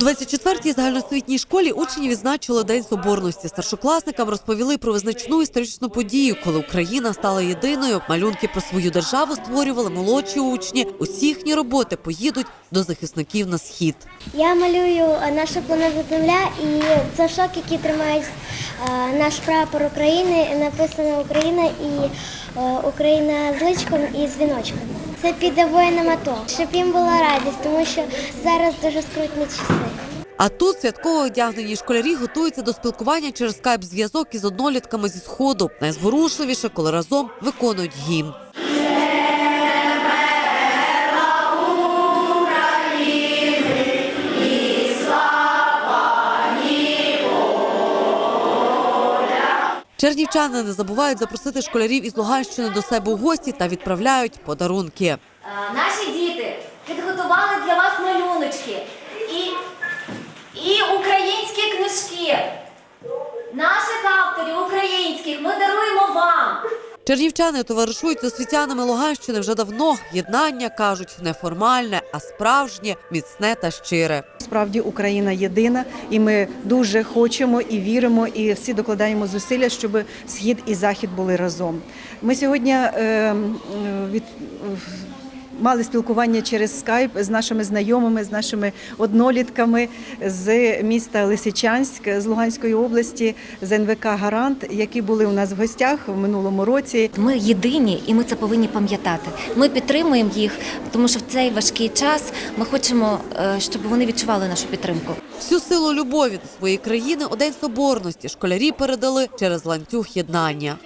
24-й загальноосвітній школі учні відзначили День Соборності. Старшокласникам розповіли про визначну історичну подію, коли Україна стала єдиною. Малюнки про свою державу створювали молодші учні. Усі їхні роботи поїдуть до захисників на схід. Я малюю наша нашу планету Земля і пташок, які тримають е, наш прапор України. Написано Україна і е, Україна з личком і з. Це піде воїнам АТО, щоб їм була радість, тому що зараз дуже скрутні часи. А тут святково одягнені школярі готуються до спілкування через скайп-зв'язок із однолітками зі сходу. Найзворушливіше, коли разом виконують гімн. Чернівчани не забувають запросити школярів із Луганщини до себе у гості та відправляють подарунки. Е, Наші діти підготували для вас малюночки і, і українські книжки. Наших авторів українських ми даруємо вам. Чернівчани товаришують з освітянами Луганщини вже давно. Єднання кажуть не формальне, а справжнє, міцне та щире. Справді Україна єдина, і ми дуже хочемо і віримо, і всі докладаємо зусилля, щоб схід і захід були разом. Ми сьогодні е, е, від, мали спілкування через скайп з нашими знайомими, з нашими однолітками з міста Лисичанськ з Луганської області, з НВК Гарант, які були у нас в гостях в минулому році. Ми єдині, і ми це повинні пам'ятати. Ми підтримуємо їх, тому що в цей важкий час ми хочемо, е, щоб вони відчували нашу підтримку. Всю силу любові до своєї країни у День Соборності школярі передали через ланцюг єднання.